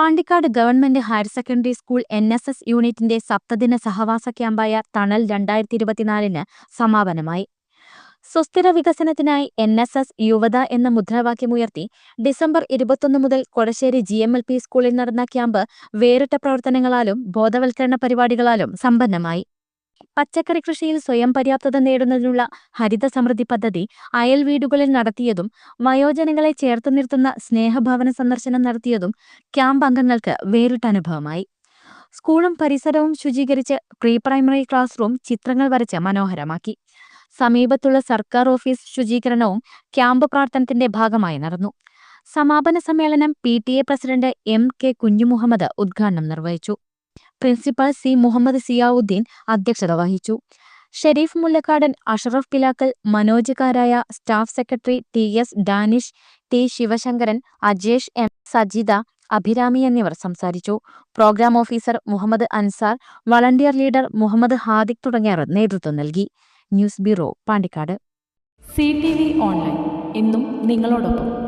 Pandikkad government higher secondary school N S S യൂണിറ്റിന്റെ സപ്തദിന സഹവാസ ക്യാമ്പായ തണൽ രണ്ടായിരത്തി ഇരുപത്തിനാലിന് സമാപനമായി. സുസ്ഥിര വികസനത്തിനായി എൻ എസ് എസ് യുവത എന്ന മുദ്രാവാക്യമുയർത്തി ഡിസംബർ ഇരുപത്തൊന്ന് മുതൽ Kodassery G M L P സ്കൂളിൽ നടന്ന ക്യാമ്പ് വേറിട്ട പ്രവർത്തനങ്ങളാലും ബോധവൽക്കരണ പരിപാടികളാലും സമ്പന്നമായി. പച്ചക്കറി കൃഷിയിൽ സ്വയം പര്യാപ്തത നേടുന്നതിനുള്ള ഹരിത സമൃദ്ധി പദ്ധതി അയൽ വീടുകളിൽ നടത്തിയതും വയോജനങ്ങളെ ചേർത്തു നിർത്തുന്ന സ്നേഹഭവന സന്ദർശനം നടത്തിയതും ക്യാമ്പ് അംഗങ്ങൾക്ക് വേറിട്ട അനുഭവമായി. സ്കൂളും പരിസരവും ശുചീകരിച്ച് പ്രീ പ്രൈമറി ക്ലാസ് റൂം ചിത്രങ്ങൾ വരച്ച് മനോഹരമാക്കി. സമീപത്തുള്ള സർക്കാർ ഓഫീസ് ശുചീകരണവും ക്യാമ്പ് പ്രവർത്തനത്തിന്റെ ഭാഗമായി നടന്നു. സമാപന സമ്മേളനം P president M K Kunjumuhammed ഉദ്ഘാടനം നിർവഹിച്ചു. Principal C. മുഹമ്മദ് സിയാവുദ്ദീൻ അധ്യക്ഷത വഹിച്ചു. Sherif Mullakkadan Ashraf Pilakkal മനോജുകാരായ staff secretary T. S. Danish T. Sivasankaran Ajesh M. Sajitha Abhirami എന്നിവർ സംസാരിച്ചു. Programme officer Muhammed Ansar volunteer leader Muhammed Hadiq തുടങ്ങിയവർ നേതൃത്വം നൽകി. News bureau Pandikkad. C T V online. ഇന്നും നിങ്ങളോടൊപ്പം.